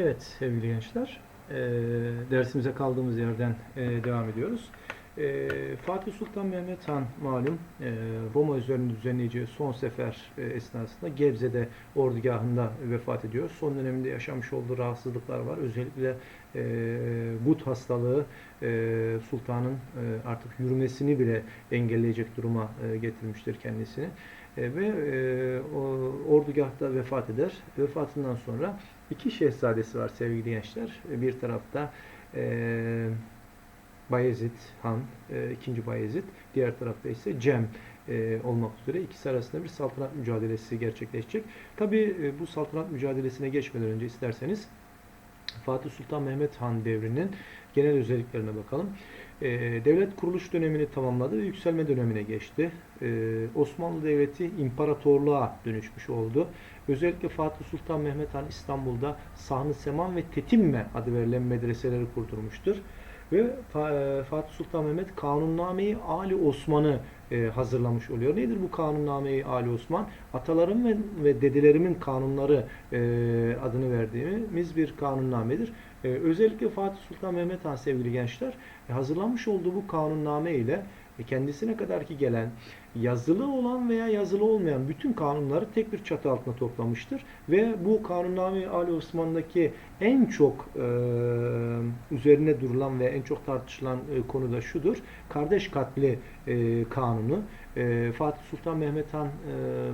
Evet sevgili gençler, eee, dersimize kaldığımız yerden eee, devam ediyoruz. Eee, Fatih Sultan Mehmet Han malum eee, Roma üzerinde düzenleyeceği son sefer eee, esnasında Gebze'de ordugahında vefat ediyor. Son döneminde yaşamış olduğu rahatsızlıklar var. Özellikle eee gut hastalığı eee, sultanın eee, artık yürümesini bile engelleyecek duruma eee, getirmiştir kendisini. E, ve e, o, ordugahta vefat eder. Vefatından sonra iki şehzadesi var sevgili gençler. E, Bir tarafta e, Bayezid Han, e, ikinci Bayezid. Diğer tarafta ise Cem e, olmak üzere ikisi arasında bir saltanat mücadelesi gerçekleşecek. Tabi bu saltanat mücadelesine geçmeden önce isterseniz Fatih Sultan Mehmet Han devrinin genel özelliklerine bakalım. Ee, devlet kuruluş dönemini tamamladı ve yükselme dönemine geçti. Ee, Osmanlı Devleti imparatorluğa dönüşmüş oldu. Özellikle Fatih Sultan Mehmet Han İstanbul'da Sahn-ı Seman ve Tetimme adı verilen medreseleri kurdurmuştur. Ve e, Fatih Sultan Mehmet Kanunname-i Ali Osman'ı e, hazırlamış oluyor. Nedir bu Kanunname-i Ali Osman? Atalarım ve, ve dedelerimin kanunları e, adını verdiğimiz bir kanunnamedir. E, özellikle Fatih Sultan Mehmet Han sevgili gençler e, hazırlamış olduğu bu kanunname ile e, kendisine kadar ki gelen yazılı olan veya yazılı olmayan bütün kanunları tek bir çatı altına toplamıştır. Ve bu kanunname Ali Osman'daki en çok e, üzerine durulan ve en çok tartışılan e, konu da şudur. Kardeş katli e, kanunu. E, Fatih Sultan Mehmet Han e,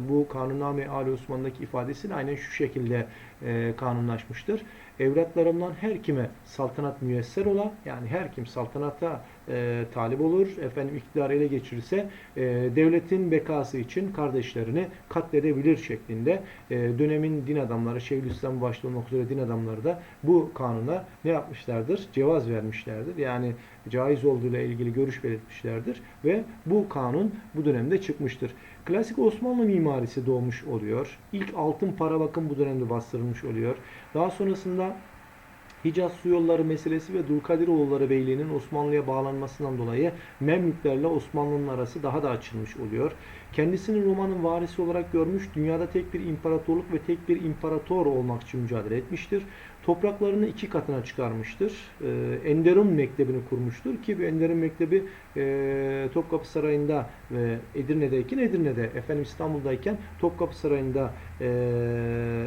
bu kanunname Ali Osman'daki ifadesini aynen şu şekilde e, kanunlaşmıştır. Evlatlarımdan her kime saltanat müyesser ola yani her kim saltanata e, talip olur, efendim iktidarı ele geçirirse e, devletin bekası için kardeşlerini katledebilir şeklinde e, dönemin din adamları, Şeyhülislam başta olmak üzere din adamları da bu kanuna ne yapmışlardır? Cevaz vermişlerdir. Yani caiz olduğuyla ilgili görüş belirtmişlerdir ve bu kanun bu dönemde çıkmıştır. Klasik Osmanlı mimarisi doğmuş oluyor. İlk altın para bakın bu dönemde bastırılmış oluyor. Daha sonrasında Hicaz su yolları meselesi ve Dulkadiroğulları Beyliği'nin Osmanlı'ya bağlanmasından dolayı Memlüklerle Osmanlı'nın arası daha da açılmış oluyor. Kendisini Roma'nın varisi olarak görmüş, dünyada tek bir imparatorluk ve tek bir imparator olmak için mücadele etmiştir. Topraklarını iki katına çıkarmıştır. Ee, Enderun Mektebi'ni kurmuştur ki bu Enderun Mektebi e, Topkapı Sarayı'nda ve Edirne'deyken Edirne'de, efendim İstanbul'dayken Topkapı Sarayı'nda e,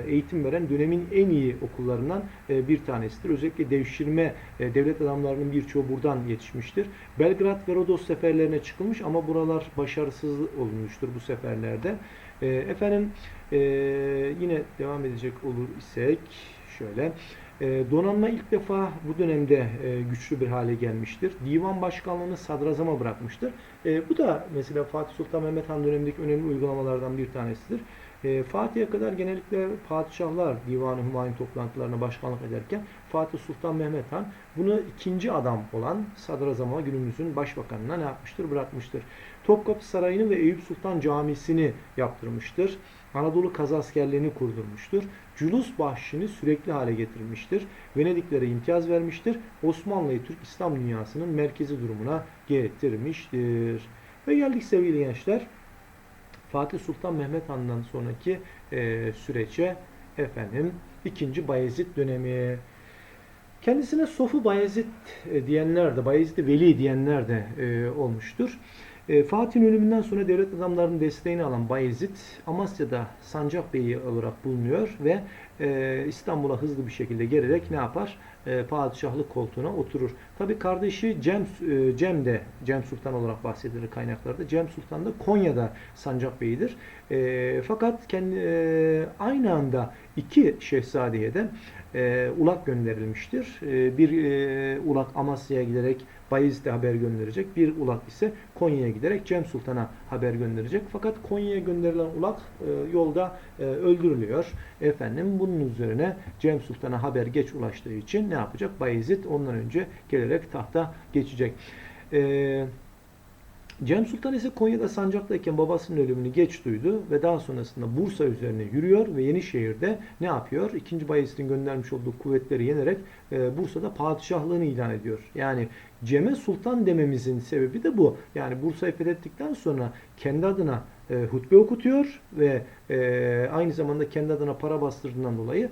eğitim veren dönemin en iyi okullarından e, bir tanesidir. Özellikle devşirme e, devlet adamlarının birçoğu buradan yetişmiştir. Belgrad ve Rodos seferlerine çıkılmış ama buralar başarısız olmuştur bu seferlerde. E, efendim e, yine devam edecek olur isek şöyle. E, donanma ilk defa bu dönemde e, güçlü bir hale gelmiştir. Divan başkanlığını sadrazama bırakmıştır. E, bu da mesela Fatih Sultan Mehmet Han dönemindeki önemli uygulamalardan bir tanesidir. E, Fatih'e kadar genellikle padişahlar Divan-ı Hümayun toplantılarına başkanlık ederken Fatih Sultan Mehmet Han bunu ikinci adam olan sadrazama günümüzün başbakanına ne yapmıştır? Bırakmıştır. Topkapı Sarayı'nı ve Eyüp Sultan Camisi'ni yaptırmıştır. Anadolu Kazaskerliğini kurdurmuştur. Culus bahşişini sürekli hale getirmiştir. Venediklere imtiyaz vermiştir. Osmanlı'yı Türk İslam dünyasının merkezi durumuna getirmiştir. Ve geldik sevgili gençler. Fatih Sultan Mehmet Han'dan sonraki e, süreçe efendim 2. Bayezid dönemi. Kendisine Sofu Bayezid e, diyenler de, Bayezid Veli diyenler de e, olmuştur. E, Fatih'in ölümünden sonra devlet adamlarının desteğini alan Bayezid Amasya'da Sancak Bey'i olarak bulunuyor ve e, İstanbul'a hızlı bir şekilde gelerek ne yapar? E, padişahlık koltuğuna oturur. Tabi kardeşi Cem, e, Cem de Cem Sultan olarak bahsedilir kaynaklarda. Cem Sultan da Konya'da Sancak Bey'idir. E, fakat kendi e, aynı anda iki şehzadeye de e, ulak gönderilmiştir. E, bir e, ulak Amasya'ya giderek Bayezid'e haber gönderecek. Bir ulak ise Konya'ya giderek Cem Sultan'a haber gönderecek. Fakat Konya'ya gönderilen ulak e, yolda e, öldürülüyor. Efendim bunun üzerine Cem Sultan'a haber geç ulaştığı için ne yapacak? Bayezid ondan önce gelerek tahta geçecek. Eee Cem Sultan ise Konya'da sancaktayken babasının ölümünü geç duydu ve daha sonrasında Bursa üzerine yürüyor ve Yenişehir'de ne yapıyor? İkinci Bayezid'in göndermiş olduğu kuvvetleri yenerek e, Bursa'da padişahlığını ilan ediyor. Yani Cem'e Sultan dememizin sebebi de bu. Yani Bursa'yı fethettikten sonra kendi adına e, hutbe okutuyor ve e, aynı zamanda kendi adına para bastırdığından dolayı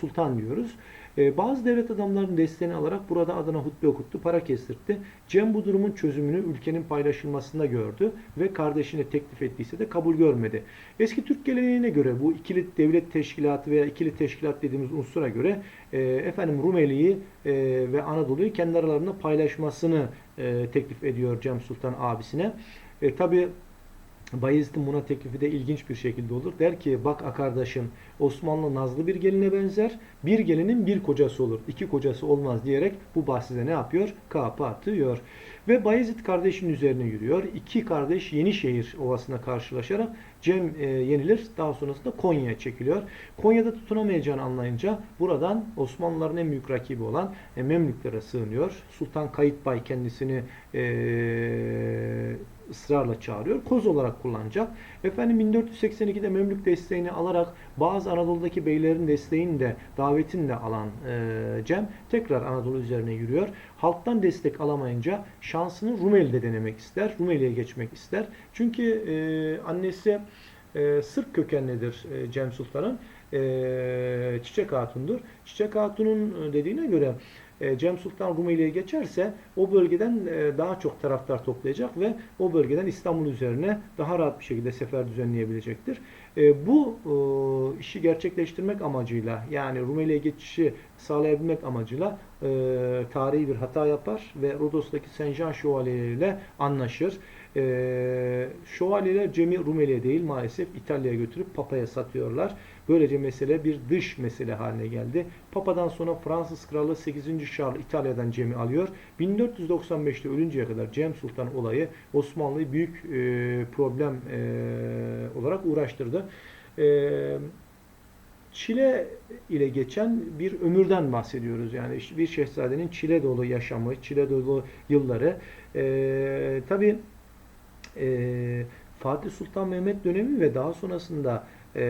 sultan diyoruz. E, bazı devlet adamlarının desteğini alarak burada adına hutbe okuttu, para kestirtti. Cem bu durumun çözümünü ülkenin paylaşılmasında gördü ve kardeşine teklif ettiyse de kabul görmedi. Eski Türk geleneğine göre bu ikili devlet teşkilatı veya ikili teşkilat dediğimiz unsura göre e, efendim Rumeli'yi e, ve Anadolu'yu kendi aralarında paylaşmasını e, teklif ediyor Cem Sultan abisine. E, Tabi Bayezid'in buna teklifi de ilginç bir şekilde olur. Der ki bak akardaşım Osmanlı nazlı bir geline benzer. Bir gelinin bir kocası olur. iki kocası olmaz diyerek bu bahsize ne yapıyor? Kapatıyor. Ve Bayezid kardeşinin üzerine yürüyor. İki kardeş Yenişehir Ovası'na karşılaşarak Cem e, yenilir. Daha sonrasında Konya'ya çekiliyor. Konya'da tutunamayacağını anlayınca buradan Osmanlıların en büyük rakibi olan e, Memlüklere sığınıyor. Sultan Kayıtbay kendisini e, ısrarla çağırıyor. Koz olarak kullanacak. Efendim 1482'de Memlük desteğini alarak bazı Anadolu'daki beylerin desteğini de davetini de alan e, Cem tekrar Anadolu üzerine yürüyor. Halktan destek alamayınca şansını Rumeli'de denemek ister. Rumeli'ye geçmek ister. Çünkü e, annesi e, Sırp kökenlidir e, Cem Sultan'ın. E, Çiçek Hatun'dur. Çiçek Hatun'un e, dediğine göre Cem Sultan Rumeli'ye geçerse o bölgeden daha çok taraftar toplayacak ve o bölgeden İstanbul üzerine daha rahat bir şekilde sefer düzenleyebilecektir. Bu işi gerçekleştirmek amacıyla yani Rumeli'ye geçişi sağlayabilmek amacıyla tarihi bir hata yapar ve Rodos'taki Senjan Şövalye ile anlaşır. Şövalyeler Cem'i Rumeli'ye değil maalesef İtalya'ya götürüp Papa'ya satıyorlar. Böylece mesele bir dış mesele haline geldi. Papa'dan sonra Fransız Kralı 8. Charles İtalya'dan Cem'i alıyor. 1495'te ölünceye kadar Cem Sultan olayı Osmanlı'yı büyük e, problem e, olarak uğraştırdı. E, çile ile geçen bir ömürden bahsediyoruz. Yani bir şehzadenin çile dolu yaşamı, çile dolu yılları. E, tabii e, Fatih Sultan Mehmet dönemi ve daha sonrasında e,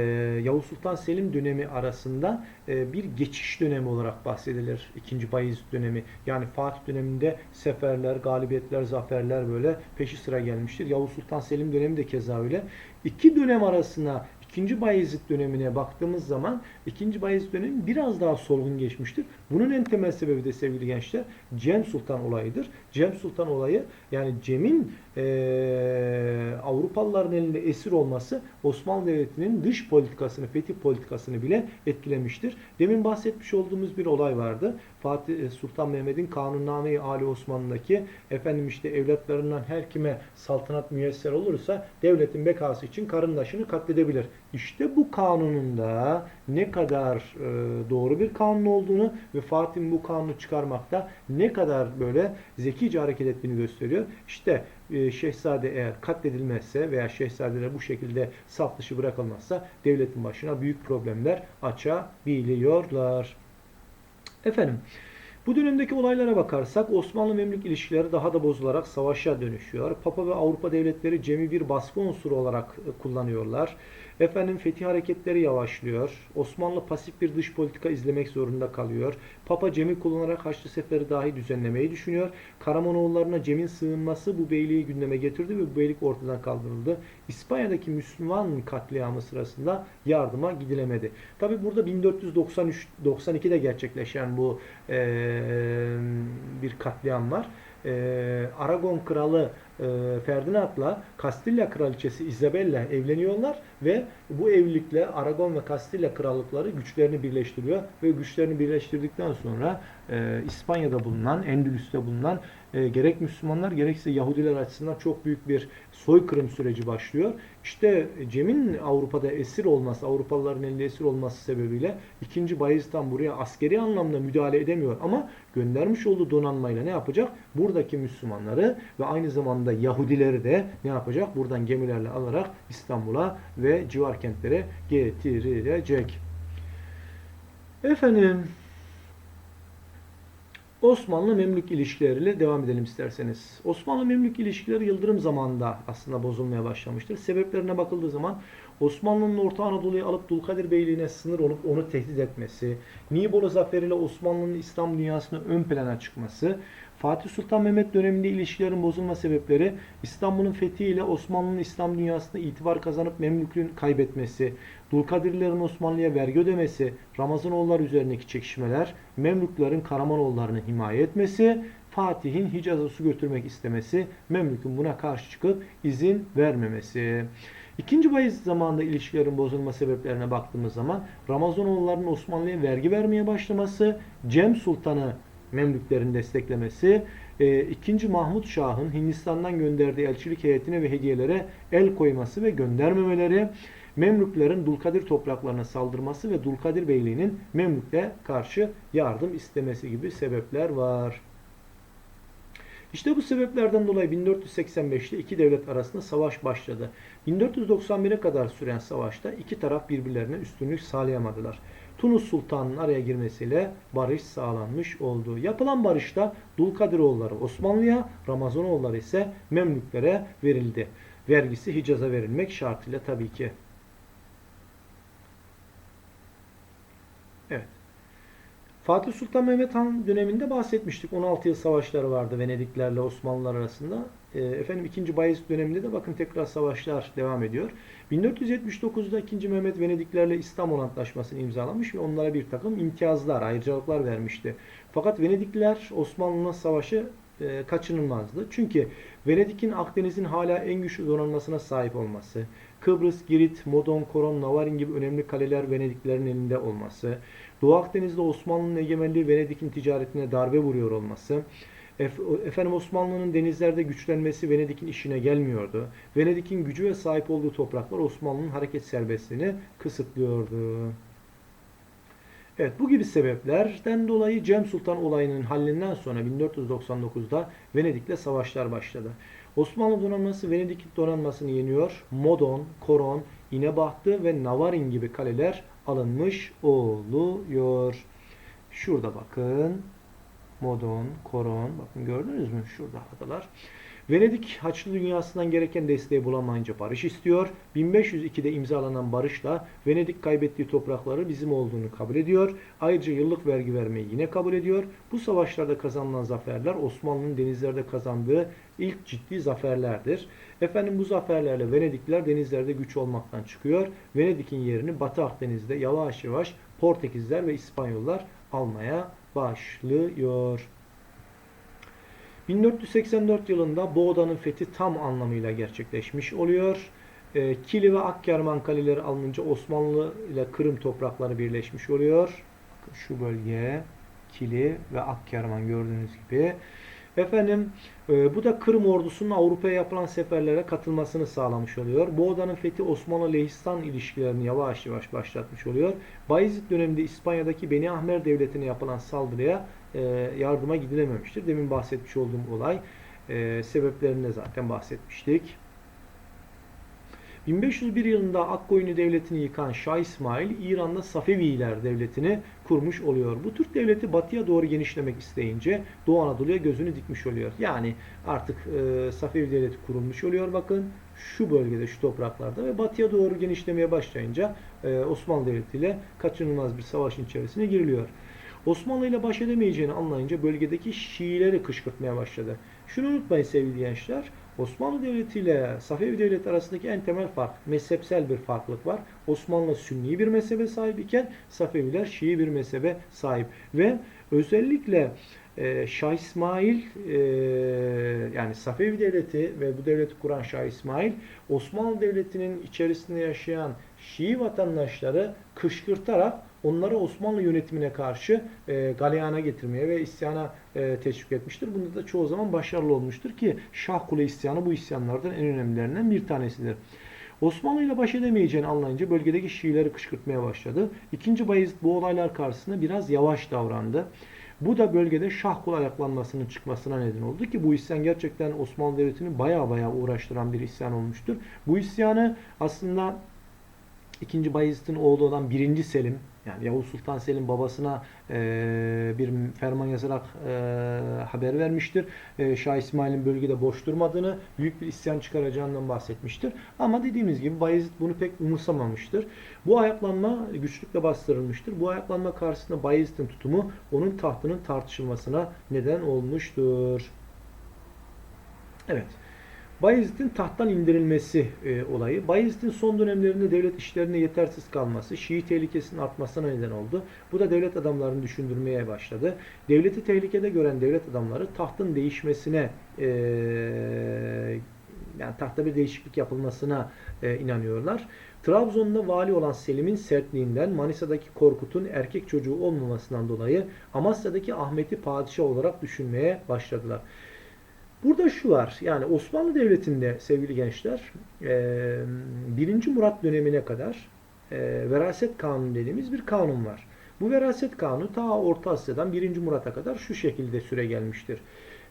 Yavuz Sultan Selim dönemi arasında e, bir geçiş dönemi olarak bahsedilir. İkinci Bayezid dönemi. Yani Fatih döneminde seferler, galibiyetler, zaferler böyle peşi sıra gelmiştir. Yavuz Sultan Selim dönemi de keza öyle. İki dönem arasına İkinci Bayezid dönemine baktığımız zaman ikinci Bayezid dönemi biraz daha solgun geçmiştir. Bunun en temel sebebi de sevgili gençler Cem Sultan olayıdır. Cem Sultan olayı yani Cem'in e, Avrupalıların elinde esir olması Osmanlı Devleti'nin dış politikasını, fetih politikasını bile etkilemiştir. Demin bahsetmiş olduğumuz bir olay vardı. Fatih Sultan Mehmet'in Kanunname-i Ali Osmanlı'daki efendim işte evlatlarından her kime saltanat müyesser olursa devletin bekası için karındaşını katledebilir. İşte bu kanununda ne kadar e, doğru bir kanun olduğunu ve Fatih'in bu kanunu çıkarmakta ne kadar böyle zekice hareket ettiğini gösteriyor. İşte e, şehzade eğer katledilmezse veya şehzadeler bu şekilde saf dışı bırakılmazsa devletin başına büyük problemler açabiliyorlar. Efendim bu dönemdeki olaylara bakarsak Osmanlı-Memlük ilişkileri daha da bozularak savaşa dönüşüyor. Papa ve Avrupa devletleri Cem'i bir baskı unsuru olarak e, kullanıyorlar. Efendim fetih hareketleri yavaşlıyor. Osmanlı pasif bir dış politika izlemek zorunda kalıyor. Papa Cem'i kullanarak Haçlı Seferi dahi düzenlemeyi düşünüyor. Karamanoğullarına Cem'in sığınması bu beyliği gündeme getirdi ve bu beylik ortadan kaldırıldı. İspanya'daki Müslüman katliamı sırasında yardıma gidilemedi. Tabi burada 1493-92'de gerçekleşen bu e, bir katliam var. E, Aragon kralı e, Ferdinand'la Kastilya kraliçesi Isabella evleniyorlar ve bu evlilikle Aragon ve Kastilya krallıkları güçlerini birleştiriyor ve güçlerini birleştirdikten sonra e, İspanya'da bulunan, Endülüs'te bulunan e, gerek Müslümanlar gerekse Yahudiler açısından çok büyük bir soykırım süreci başlıyor. İşte Cem'in Avrupa'da esir olması, Avrupalıların elinde esir olması sebebiyle 2. Bayezid Han buraya askeri anlamda müdahale edemiyor ama göndermiş olduğu donanmayla ne yapacak? Buradaki Müslümanları ve aynı zamanda Yahudileri de ne yapacak? Buradan gemilerle alarak İstanbul'a ve civar kentlere getirecek. Efendim Osmanlı-Memlük ilişkileriyle devam edelim isterseniz. Osmanlı-Memlük ilişkileri Yıldırım zamanında aslında bozulmaya başlamıştır. Sebeplerine bakıldığı zaman Osmanlı'nın Orta Anadolu'yu alıp Dulkadir Beyliği'ne sınır olup onu tehdit etmesi, Nibolu zaferiyle Osmanlı'nın İslam dünyasına ön plana çıkması, Fatih Sultan Mehmet döneminde ilişkilerin bozulma sebepleri, İstanbul'un fethiyle Osmanlı'nın İslam dünyasında itibar kazanıp Memlüklüğün kaybetmesi, Dulkadirlerin Osmanlı'ya vergi ödemesi, Ramazanoğulları üzerindeki çekişmeler, Memlüklerin Karamanoğullarını himaye etmesi, Fatih'in Hicaz'a su götürmek istemesi, Memlük'ün buna karşı çıkıp izin vermemesi. İkinci Bayezid zamanında ilişkilerin bozulma sebeplerine baktığımız zaman Ramazanoğullarının Osmanlı'ya vergi vermeye başlaması, Cem Sultan'ı Memlüklerin desteklemesi, e, 2. Mahmut Şah'ın Hindistan'dan gönderdiği elçilik heyetine ve hediyelere el koyması ve göndermemeleri, Memlüklerin Dulkadir topraklarına saldırması ve Dulkadir Beyliği'nin Memlük'e karşı yardım istemesi gibi sebepler var. İşte bu sebeplerden dolayı 1485'te iki devlet arasında savaş başladı. 1491'e kadar süren savaşta iki taraf birbirlerine üstünlük sağlayamadılar. Tunus Sultanı'nın araya girmesiyle barış sağlanmış oldu. Yapılan barışta Dulkadiroğulları Osmanlı'ya, Ramazanoğulları ise Memlüklere verildi. Vergisi Hicaz'a verilmek şartıyla tabii ki. Evet. Fatih Sultan Mehmet Han döneminde bahsetmiştik. 16 yıl savaşları vardı Venediklerle Osmanlılar arasında. E, efendim 2. Bayezid döneminde de bakın tekrar savaşlar devam ediyor. 1479'da 2. Mehmet Venediklerle İstanbul Antlaşması'nı imzalamış ve onlara bir takım imtiyazlar, ayrıcalıklar vermişti. Fakat Venedikliler Osmanlı'nın savaşı e, kaçınılmazdı. Çünkü Venedik'in Akdeniz'in hala en güçlü donanmasına sahip olması, Kıbrıs, Girit, Modon, Koron, Navarin gibi önemli kaleler Venediklerin elinde olması, Doğu Akdeniz'de Osmanlı'nın egemenliği Venedik'in ticaretine darbe vuruyor olması, efendim Osmanlı'nın denizlerde güçlenmesi Venedik'in işine gelmiyordu. Venedik'in gücü ve sahip olduğu topraklar Osmanlı'nın hareket serbestliğini kısıtlıyordu. Evet bu gibi sebeplerden dolayı Cem Sultan olayının hallinden sonra 1499'da Venedik'le savaşlar başladı. Osmanlı donanması Venedik donanmasını yeniyor. Modon, Koron, İnebahtı ve Navarin gibi kaleler alınmış oluyor. Şurada bakın. Modon, Koron. Bakın gördünüz mü? Şurada adalar. Venedik Haçlı dünyasından gereken desteği bulamayınca barış istiyor. 1502'de imzalanan barışla Venedik kaybettiği toprakları bizim olduğunu kabul ediyor. Ayrıca yıllık vergi vermeyi yine kabul ediyor. Bu savaşlarda kazanılan zaferler Osmanlı'nın denizlerde kazandığı ilk ciddi zaferlerdir. Efendim bu zaferlerle Venedikler denizlerde güç olmaktan çıkıyor. Venedik'in yerini Batı Akdeniz'de yavaş yavaş Portekizler ve İspanyollar almaya başlıyor. 1484 yılında Boğda'nın fethi tam anlamıyla gerçekleşmiş oluyor. E, Kili ve Akkerman kaleleri alınınca Osmanlı ile Kırım toprakları birleşmiş oluyor. Şu bölge Kili ve Akkerman gördüğünüz gibi. Efendim e, bu da Kırım ordusunun Avrupa'ya yapılan seferlere katılmasını sağlamış oluyor. Boğda'nın fethi Osmanlı-Lehistan ilişkilerini yavaş yavaş başlatmış oluyor. Bayezid döneminde İspanya'daki Beni Ahmer devletine yapılan saldırıya e, yardıma gidilememiştir. Demin bahsetmiş olduğum olay e, sebeplerinde zaten bahsetmiştik. 1501 yılında Akkoyunlu devletini yıkan Şah İsmail İran'da Safeviler devletini kurmuş oluyor. Bu Türk devleti batıya doğru genişlemek isteyince Doğu Anadolu'ya gözünü dikmiş oluyor. Yani artık e, Safevi devleti kurulmuş oluyor bakın şu bölgede şu topraklarda ve batıya doğru genişlemeye başlayınca e, Osmanlı Devleti ile kaçınılmaz bir savaşın içerisine giriliyor. Osmanlı ile baş edemeyeceğini anlayınca bölgedeki Şiileri kışkırtmaya başladı. Şunu unutmayın sevgili gençler. Osmanlı Devleti ile Safevi Devleti arasındaki en temel fark, mezhepsel bir farklılık var. Osmanlı Sünni bir mezhebe sahip iken Safeviler Şii bir mezhebe sahip. Ve özellikle e, Şah İsmail e, yani Safevi Devleti ve bu devleti kuran Şah İsmail Osmanlı Devleti'nin içerisinde yaşayan Şii vatandaşları kışkırtarak onları Osmanlı yönetimine karşı e, galeyana getirmeye ve isyana e, teşvik etmiştir. Bunda da çoğu zaman başarılı olmuştur ki Şah Kule isyanı bu isyanlardan en önemlilerinden bir tanesidir. Osmanlı ile baş edemeyeceğini anlayınca bölgedeki Şiileri kışkırtmaya başladı. İkinci Bayezid bu olaylar karşısında biraz yavaş davrandı. Bu da bölgede Şah kul ayaklanmasının çıkmasına neden oldu ki bu isyan gerçekten Osmanlı Devleti'ni baya baya uğraştıran bir isyan olmuştur. Bu isyanı aslında 2. Bayezid'in oğlu olan 1. Selim Yani Yavuz Sultan Selim babasına e, bir ferman yazarak e, haber vermiştir. E, Şah İsmail'in bölgede boş durmadığını, büyük bir isyan çıkaracağından bahsetmiştir. Ama dediğimiz gibi Bayezid bunu pek umursamamıştır. Bu ayaklanma güçlükle bastırılmıştır. Bu ayaklanma karşısında Bayezid'in tutumu onun tahtının tartışılmasına neden olmuştur. Evet. Bayezid'in tahttan indirilmesi e, olayı, Bayezid'in son dönemlerinde devlet işlerine yetersiz kalması, Şii tehlikesinin artmasına neden oldu. Bu da devlet adamlarını düşündürmeye başladı. Devleti tehlikede gören devlet adamları tahtın değişmesine, e, yani tahta bir değişiklik yapılmasına e, inanıyorlar. Trabzon'da vali olan Selim'in sertliğinden, Manisa'daki Korkut'un erkek çocuğu olmamasından dolayı Amasya'daki Ahmet'i padişah olarak düşünmeye başladılar. Burada şu var, yani Osmanlı Devleti'nde sevgili gençler, 1. Murat dönemine kadar e, veraset kanunu dediğimiz bir kanun var. Bu veraset kanunu ta Orta Asya'dan 1. Murat'a kadar şu şekilde süre gelmiştir.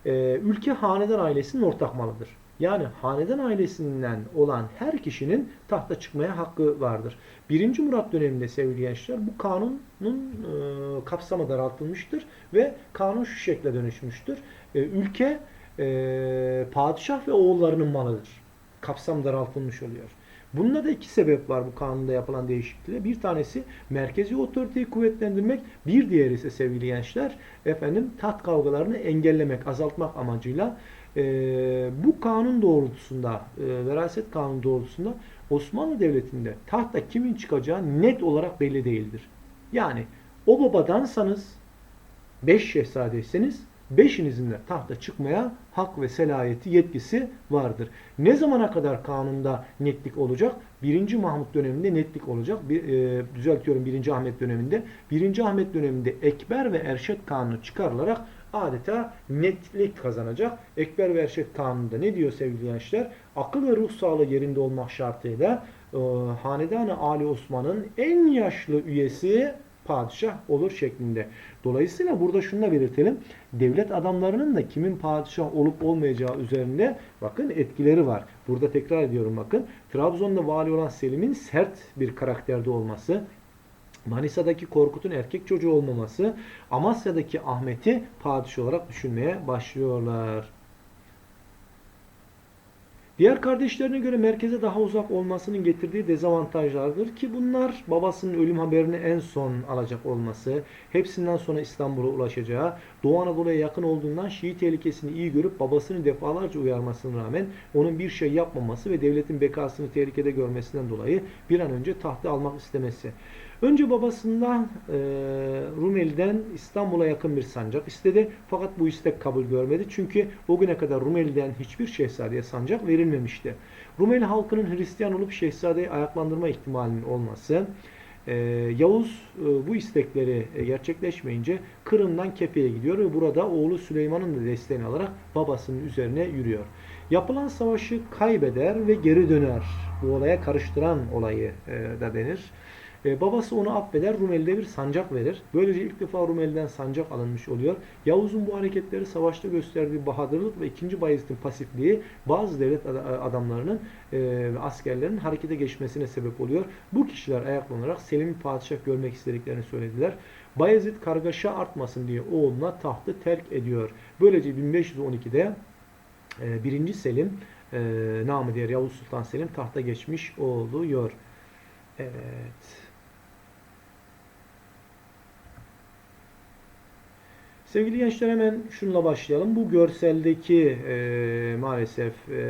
E, ülke hanedan ailesinin ortak malıdır. Yani hanedan ailesinden olan her kişinin tahta çıkmaya hakkı vardır. 1. Murat döneminde sevgili gençler bu kanunun e, kapsamı daraltılmıştır ve kanun şu şekle dönüşmüştür. E, ülke e, padişah ve oğullarının malıdır. Kapsam daraltılmış oluyor. Bunda da iki sebep var bu kanunda yapılan değişiklikle. Bir tanesi merkezi otoriteyi kuvvetlendirmek, bir diğeri ise sevgili gençler efendim taht kavgalarını engellemek, azaltmak amacıyla e, bu kanun doğrultusunda, e, veraset kanunu doğrultusunda Osmanlı Devleti'nde tahta kimin çıkacağı net olarak belli değildir. Yani o babadansanız, beş şehzadeyseniz beşinizin de tahta çıkmaya hak ve selayeti yetkisi vardır. Ne zamana kadar kanunda netlik olacak? 1. Mahmut döneminde netlik olacak. Bir, e, düzeltiyorum 1. Ahmet döneminde. 1. Ahmet döneminde Ekber ve Erşet kanunu çıkarılarak adeta netlik kazanacak. Ekber ve Erşet kanununda ne diyor sevgili gençler? Akıl ve ruh sağlığı yerinde olmak şartıyla e, Hanedan-ı Ali Osman'ın en yaşlı üyesi padişah olur şeklinde. Dolayısıyla burada şunu da belirtelim. Devlet adamlarının da kimin padişah olup olmayacağı üzerinde bakın etkileri var. Burada tekrar ediyorum bakın. Trabzon'da vali olan Selim'in sert bir karakterde olması, Manisa'daki Korkut'un erkek çocuğu olmaması, Amasya'daki Ahmet'i padişah olarak düşünmeye başlıyorlar. Diğer kardeşlerine göre merkeze daha uzak olmasının getirdiği dezavantajlardır ki bunlar babasının ölüm haberini en son alacak olması, hepsinden sonra İstanbul'a ulaşacağı, Doğu Anadolu'ya yakın olduğundan Şii tehlikesini iyi görüp babasını defalarca uyarmasına rağmen onun bir şey yapmaması ve devletin bekasını tehlikede görmesinden dolayı bir an önce tahtı almak istemesi. Önce babasından e, Rumeli'den İstanbul'a yakın bir sancak istedi. Fakat bu istek kabul görmedi. Çünkü o güne kadar Rumeli'den hiçbir şehzadeye sancak verilmemişti. Rumeli halkının Hristiyan olup şehzadeyi ayaklandırma ihtimalinin olması, e, Yavuz e, bu istekleri e, gerçekleşmeyince Kırım'dan Kefe'ye gidiyor ve burada oğlu Süleyman'ın da desteğini alarak babasının üzerine yürüyor. Yapılan savaşı kaybeder ve geri döner. Bu olaya karıştıran olayı e, da denir. E, babası onu affeder, Rumeli'de bir sancak verir. Böylece ilk defa Rumeli'den sancak alınmış oluyor. Yavuz'un bu hareketleri savaşta gösterdiği bahadırlık ve 2. Bayezid'in pasifliği bazı devlet adamlarının e, askerlerin harekete geçmesine sebep oluyor. Bu kişiler ayaklanarak Selim'i padişah görmek istediklerini söylediler. Bayezid kargaşa artmasın diye oğluna tahtı terk ediyor. Böylece 1512'de e, 1. Selim e, namı diğer Yavuz Sultan Selim tahta geçmiş oluyor. Evet. Sevgili gençler hemen şununla başlayalım. Bu görseldeki e, maalesef e,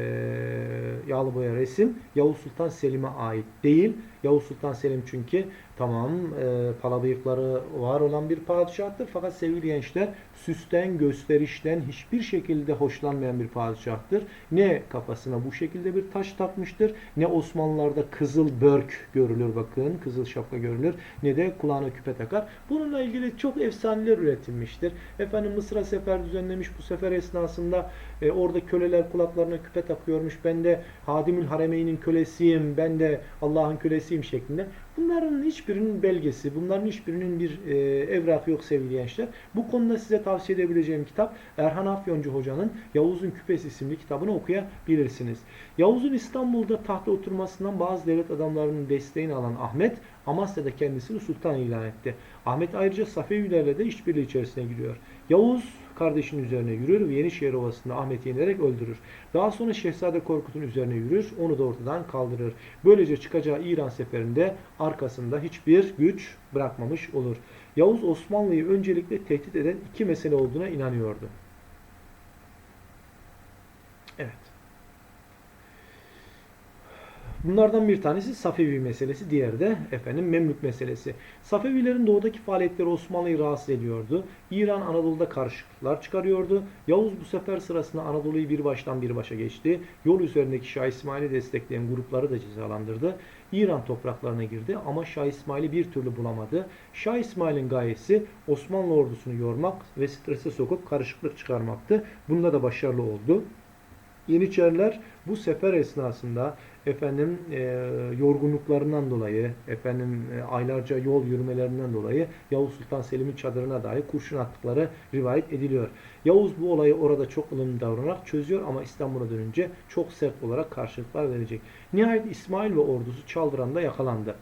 yağlı boya resim Yavuz Sultan Selim'e ait değil. Yavuz Sultan Selim çünkü tamam e, pala bıyıkları var olan bir padişahtır. Fakat sevgili gençler süsten, gösterişten hiçbir şekilde hoşlanmayan bir padişahtır. Ne kafasına bu şekilde bir taş takmıştır, ne Osmanlılarda kızıl börk görülür bakın, kızıl şapka görülür, ne de kulağına küpe takar. Bununla ilgili çok efsaneler üretilmiştir. Efendim Mısır'a sefer düzenlemiş bu sefer esnasında e, orada köleler kulaklarına küpe takıyormuş. Ben de Hadimül Haremeyn'in kölesiyim, ben de Allah'ın kölesiyim şeklinde. Bunların hiçbirinin belgesi, bunların hiçbirinin bir e, evrakı yok sevgili gençler. Bu konuda size tavsiye edebileceğim kitap Erhan Afyoncu Hoca'nın Yavuz'un Küpesi isimli kitabını okuyabilirsiniz. Yavuz'un İstanbul'da tahta oturmasından bazı devlet adamlarının desteğini alan Ahmet Amasya'da kendisini sultan ilan etti. Ahmet ayrıca Safevilerle de işbirliği içerisine giriyor. Yavuz kardeşinin üzerine yürür ve Yenişehir Ovası'nda Ahmet'i yenerek öldürür. Daha sonra Şehzade Korkut'un üzerine yürür, onu da ortadan kaldırır. Böylece çıkacağı İran seferinde arkasında hiçbir güç bırakmamış olur. Yavuz Osmanlı'yı öncelikle tehdit eden iki mesele olduğuna inanıyordu. Evet. Bunlardan bir tanesi Safevi meselesi, diğeri de efendim Memlük meselesi. Safevilerin doğudaki faaliyetleri Osmanlı'yı rahatsız ediyordu. İran Anadolu'da karışıklıklar çıkarıyordu. Yavuz bu sefer sırasında Anadolu'yu bir baştan bir başa geçti. Yol üzerindeki Şah İsmail'i destekleyen grupları da cezalandırdı. İran topraklarına girdi ama Şah İsmail'i bir türlü bulamadı. Şah İsmail'in gayesi Osmanlı ordusunu yormak ve strese sokup karışıklık çıkarmaktı. Bunda da başarılı oldu. Yeniçeriler bu sefer esnasında efendim e, yorgunluklarından dolayı, efendim e, aylarca yol yürümelerinden dolayı Yavuz Sultan Selim'in çadırına dahi kurşun attıkları rivayet ediliyor. Yavuz bu olayı orada çok ılımlı davranarak çözüyor ama İstanbul'a dönünce çok sert olarak karşılıklar verecek. Nihayet İsmail ve ordusu Çaldıran'da yakalandı.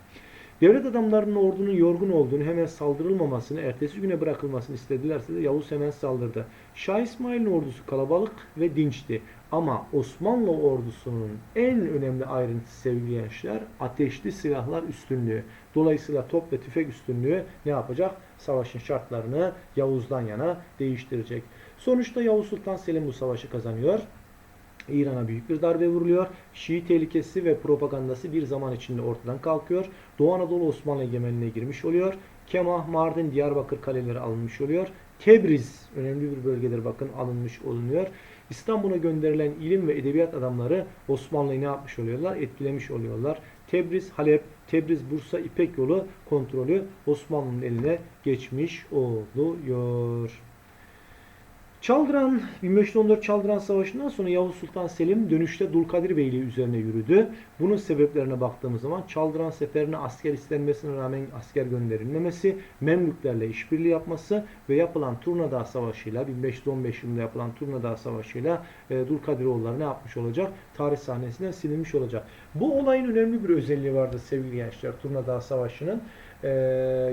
Devlet adamlarının ordunun yorgun olduğunu, hemen saldırılmamasını, ertesi güne bırakılmasını istedilerse de Yavuz hemen saldırdı. Şah İsmail'in ordusu kalabalık ve dinçti. Ama Osmanlı ordusunun en önemli ayrıntısı sevgili gençler ateşli silahlar üstünlüğü. Dolayısıyla top ve tüfek üstünlüğü ne yapacak? Savaşın şartlarını Yavuz'dan yana değiştirecek. Sonuçta Yavuz Sultan Selim bu savaşı kazanıyor. İran'a büyük bir darbe vuruluyor. Şii tehlikesi ve propagandası bir zaman içinde ortadan kalkıyor. Doğu Anadolu Osmanlı egemenliğine girmiş oluyor. Kemah, Mardin, Diyarbakır kaleleri alınmış oluyor. Tebriz önemli bir bölgedir bakın alınmış olunuyor. İstanbul'a gönderilen ilim ve edebiyat adamları Osmanlı'yı ne yapmış oluyorlar? Etkilemiş oluyorlar. Tebriz, Halep, Tebriz, Bursa, İpek yolu kontrolü Osmanlı'nın eline geçmiş oluyor. Çaldıran 1514 Çaldıran Savaşı'ndan sonra Yavuz Sultan Selim dönüşte Dulkadir Beyliği üzerine yürüdü. Bunun sebeplerine baktığımız zaman Çaldıran seferine asker istenmesine rağmen asker gönderilmemesi, Memlüklerle işbirliği yapması ve yapılan Turnadağ Savaşı'yla 1515 yılında yapılan Turnadağ Savaşı'yla e, Dulkadiroğulları ne yapmış olacak? Tarih sahnesinden silinmiş olacak. Bu olayın önemli bir özelliği vardı sevgili gençler Turnadağ Savaşı'nın e,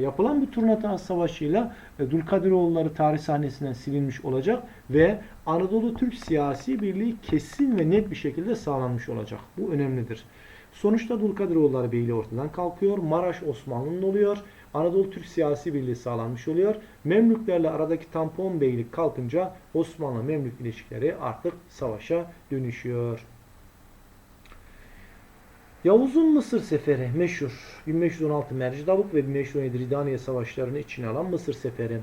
yapılan bir Turnadağ Savaşı'yla e, Dulkadiroğulları tarih sahnesinden silinmiş olacak ve Anadolu Türk siyasi birliği kesin ve net bir şekilde sağlanmış olacak. Bu önemlidir. Sonuçta Dulkadiroğulları Beyliği ortadan kalkıyor. Maraş Osmanlı'nın oluyor. Anadolu Türk siyasi birliği sağlanmış oluyor. Memlüklerle aradaki tampon beylik kalkınca Osmanlı-Memlük ilişkileri artık savaşa dönüşüyor. Yavuz'un Mısır seferi meşhur. 1516 Mercidabık ve 1517 Ridaniye savaşlarını içine alan Mısır seferi.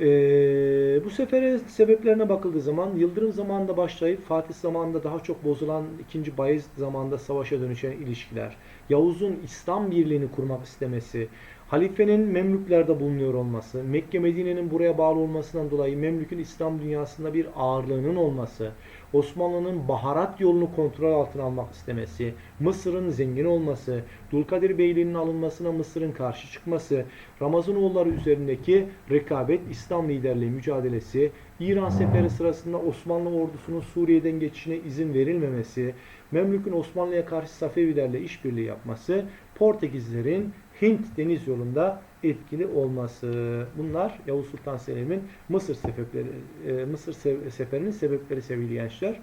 Ee, bu sefere sebeplerine bakıldığı zaman Yıldırım zamanında başlayıp Fatih zamanında daha çok bozulan 2. Bayezid zamanında savaşa dönüşen ilişkiler, Yavuz'un İslam birliğini kurmak istemesi, halifenin Memlüklerde bulunuyor olması, Mekke Medine'nin buraya bağlı olmasından dolayı Memlük'ün İslam dünyasında bir ağırlığının olması, Osmanlı'nın baharat yolunu kontrol altına almak istemesi, Mısır'ın zengin olması, Dulkadir Beyliği'nin alınmasına Mısır'ın karşı çıkması, Ramazanoğulları üzerindeki rekabet, İslam liderliği mücadelesi, İran seferi sırasında Osmanlı ordusunun Suriye'den geçişine izin verilmemesi, Memlük'ün Osmanlı'ya karşı Safevilerle işbirliği yapması, Portekizlerin Hint deniz yolunda etkili olması. Bunlar Yavuz Sultan Selim'in Mısır sebepleri, e, Mısır seferinin sebepleri sevgili gençler.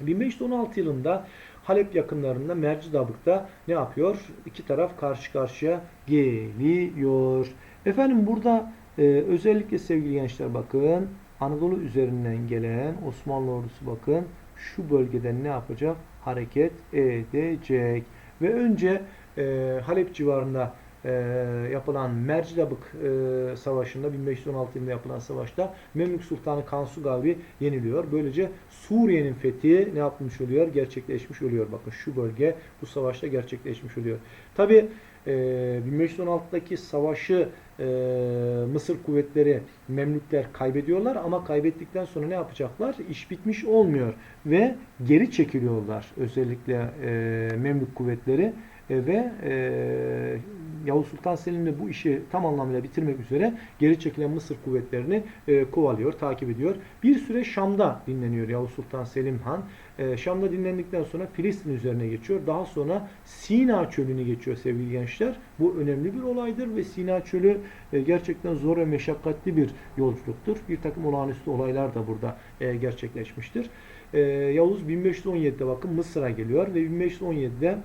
1516 yılında Halep yakınlarında Mercidabık'ta ne yapıyor? İki taraf karşı karşıya geliyor. Efendim burada e, özellikle sevgili gençler bakın Anadolu üzerinden gelen Osmanlı ordusu bakın şu bölgeden ne yapacak? Hareket edecek. Ve önce e, Halep civarında e, yapılan Mercidabık e, Savaşı'nda 1516 yılında yapılan savaşta Memlük Sultanı Kansu Gavi yeniliyor. Böylece Suriye'nin fethi ne yapmış oluyor? Gerçekleşmiş oluyor. Bakın şu bölge bu savaşta gerçekleşmiş oluyor. Tabi e, 1516'daki savaşı e, Mısır kuvvetleri Memlükler kaybediyorlar ama kaybettikten sonra ne yapacaklar? İş bitmiş olmuyor ve geri çekiliyorlar özellikle e, Memlük kuvvetleri ve e, Yavuz Sultan Selim de bu işi tam anlamıyla bitirmek üzere geri çekilen Mısır kuvvetlerini e, kovalıyor, takip ediyor. Bir süre Şam'da dinleniyor Yavuz Sultan Selim Han. E, Şam'da dinlendikten sonra Filistin üzerine geçiyor. Daha sonra Sina Çölü'nü geçiyor sevgili gençler. Bu önemli bir olaydır ve Sina Çölü e, gerçekten zor ve meşakkatli bir yolculuktur. Bir takım olağanüstü olaylar da burada e, gerçekleşmiştir. E, Yavuz 1517'de bakın Mısır'a geliyor ve 1517'de e,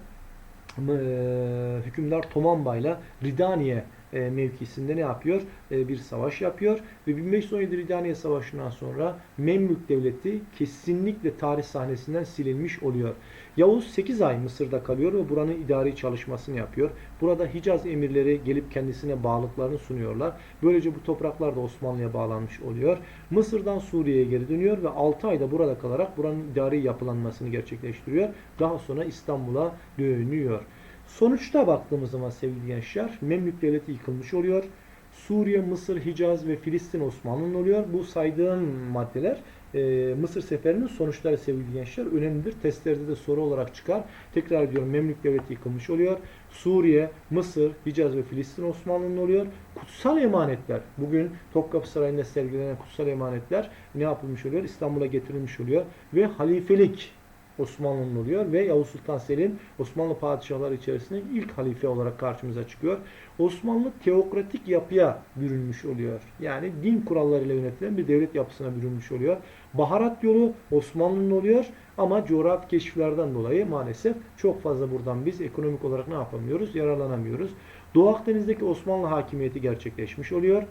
hükümdar Tomanba ile Ridaniye e, mevkisinde ne yapıyor? E, bir savaş yapıyor ve 1517 Ridaniye Savaşı'ndan sonra Memlük Devleti kesinlikle tarih sahnesinden silinmiş oluyor. Yavuz 8 ay Mısır'da kalıyor ve buranın idari çalışmasını yapıyor. Burada Hicaz emirleri gelip kendisine bağlılıklarını sunuyorlar. Böylece bu topraklar da Osmanlı'ya bağlanmış oluyor. Mısır'dan Suriye'ye geri dönüyor ve 6 ayda burada kalarak buranın idari yapılanmasını gerçekleştiriyor. Daha sonra İstanbul'a dönüyor. Sonuçta baktığımız zaman sevgili gençler Memlük Devleti yıkılmış oluyor. Suriye, Mısır, Hicaz ve Filistin Osmanlı'nın oluyor. Bu saydığım maddeler e, Mısır seferinin sonuçları sevgili gençler önemlidir. Testlerde de soru olarak çıkar. Tekrar ediyorum Memlük Devleti yıkılmış oluyor. Suriye, Mısır, Hicaz ve Filistin Osmanlı'nın oluyor. Kutsal emanetler, bugün Topkapı Sarayı'nda sergilenen kutsal emanetler ne yapılmış oluyor? İstanbul'a getirilmiş oluyor. Ve halifelik Osmanlı'nın oluyor ve Yavuz Sultan Selim Osmanlı padişahları içerisinde ilk halife olarak karşımıza çıkıyor. Osmanlı teokratik yapıya bürünmüş oluyor. Yani din kurallarıyla yönetilen bir devlet yapısına bürünmüş oluyor. Baharat yolu Osmanlı'nın oluyor ama coğrafi keşiflerden dolayı maalesef çok fazla buradan biz ekonomik olarak ne yapamıyoruz? Yararlanamıyoruz. Doğu Akdeniz'deki Osmanlı hakimiyeti gerçekleşmiş oluyor.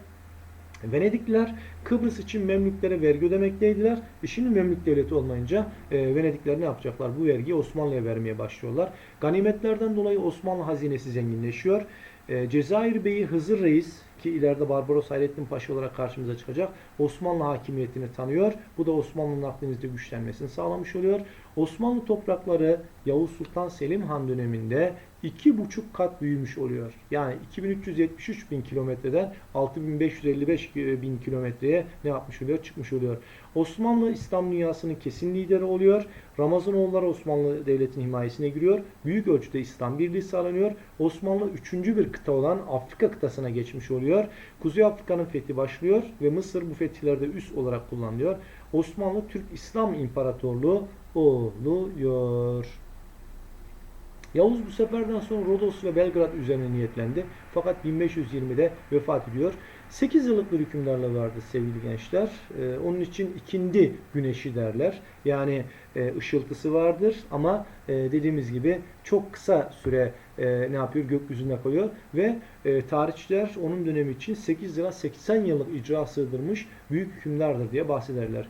Venedikliler Kıbrıs için Memlüklere vergi ödemekteydiler. E şimdi Memlük devleti olmayınca e, Venedikler ne yapacaklar? Bu vergiyi Osmanlı'ya vermeye başlıyorlar. Ganimetlerden dolayı Osmanlı hazinesi zenginleşiyor. E, Cezayir Bey'i Hızır Reis ki ileride Barbaros Hayrettin Paşa olarak karşımıza çıkacak. Osmanlı hakimiyetini tanıyor. Bu da Osmanlı'nın Akdeniz'de güçlenmesini sağlamış oluyor. Osmanlı toprakları Yavuz Sultan Selim Han döneminde iki buçuk kat büyümüş oluyor. Yani 2373 bin kilometreden 6555 bin kilometreye ne yapmış oluyor? Çıkmış oluyor. Osmanlı İslam dünyasının kesin lideri oluyor. Ramazanoğulları Osmanlı Devleti'nin himayesine giriyor. Büyük ölçüde İslam birliği sağlanıyor. Osmanlı üçüncü bir kıta olan Afrika kıtasına geçmiş oluyor. Kuzey Afrika'nın fethi başlıyor ve Mısır bu fetihlerde üs olarak kullanılıyor. Osmanlı Türk İslam İmparatorluğu oluyor. Yavuz bu seferden sonra Rodos ve Belgrad üzerine niyetlendi. Fakat 1520'de vefat ediyor. 8 yıllık bir hükümdarla vardı sevgili gençler. Ee, onun için ikindi güneşi derler. Yani e, ışıltısı vardır ama e, dediğimiz gibi çok kısa süre e, ne yapıyor? Gökyüzüne koyuyor ve e, tarihçiler onun dönemi için 8 ila 80 yıllık icra sığdırmış büyük hükümdardır diye bahsederler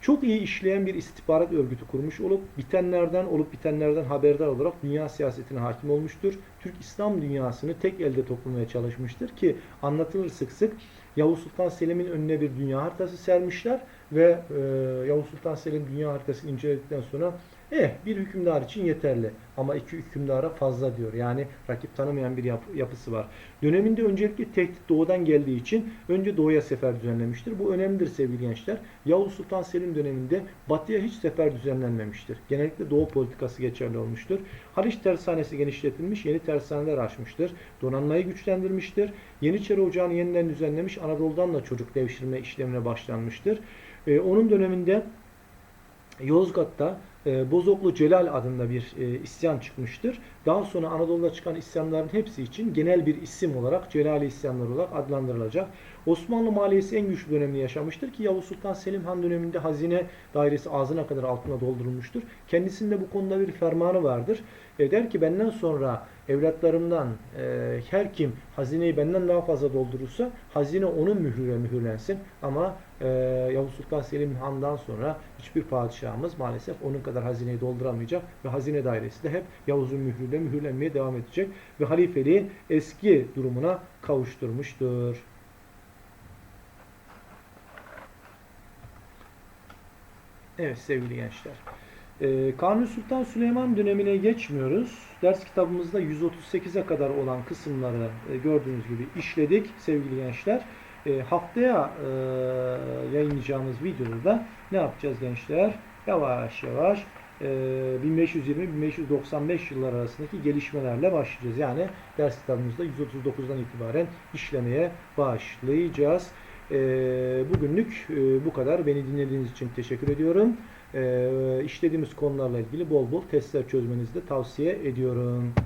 çok iyi işleyen bir istihbarat örgütü kurmuş olup bitenlerden olup bitenlerden haberdar olarak dünya siyasetine hakim olmuştur. Türk İslam dünyasını tek elde toplamaya çalışmıştır ki anlatılır sık sık. Yavuz Sultan Selim'in önüne bir dünya haritası sermişler ve e, Yavuz Sultan Selim dünya haritasını inceledikten sonra eh bir hükümdar için yeterli ama iki hükümdara fazla diyor. Yani rakip tanımayan bir yap yapısı var. Döneminde öncelikle tehdit doğudan geldiği için önce doğuya sefer düzenlemiştir. Bu önemlidir sevgili gençler. Yavuz Sultan Selim döneminde batıya hiç sefer düzenlenmemiştir. Genellikle doğu politikası geçerli olmuştur. Haliç tersanesi genişletilmiş, yeni tersaneler açmıştır. Donanmayı güçlendirmiştir. Yeniçeri Ocağı'nı yeniden düzenlemiş, Anadolu'dan da çocuk devşirme işlemine başlanmıştır. Ee, onun döneminde Yozgat'ta e, Bozoklu Celal adında bir e, isyan çıkmıştır. Daha sonra Anadolu'da çıkan isyanların hepsi için genel bir isim olarak Celali isyanları olarak adlandırılacak. Osmanlı maliyesi en güçlü dönemini yaşamıştır ki Yavuz Sultan Selim Han döneminde hazine dairesi ağzına kadar altına doldurulmuştur. Kendisinde bu konuda bir fermanı vardır. E, der ki benden sonra evlatlarımdan e, her kim hazineyi benden daha fazla doldurursa hazine onun mührüyle mühürlensin. Ama e, Yavuz Sultan Selim Han'dan sonra hiçbir padişahımız maalesef onun kadar hazineyi dolduramayacak ve hazine dairesi de hep Yavuz'un mührüyle mühürlenmeye devam edecek ve halifeliği eski durumuna kavuşturmuştur. Evet sevgili gençler. E, Kanuni Sultan Süleyman dönemine geçmiyoruz. Ders kitabımızda 138'e kadar olan kısımları e, gördüğünüz gibi işledik sevgili gençler. Ee, haftaya e, yayınlayacağımız videoda da ne yapacağız gençler? Yavaş yavaş e, 1520-1595 yıllar arasındaki gelişmelerle başlayacağız. Yani ders kitabımızda 139'dan itibaren işlemeye başlayacağız. Ee, bugünlük e, bu kadar. Beni dinlediğiniz için teşekkür ediyorum. Ee, işlediğimiz konularla ilgili bol bol testler çözmenizi de tavsiye ediyorum.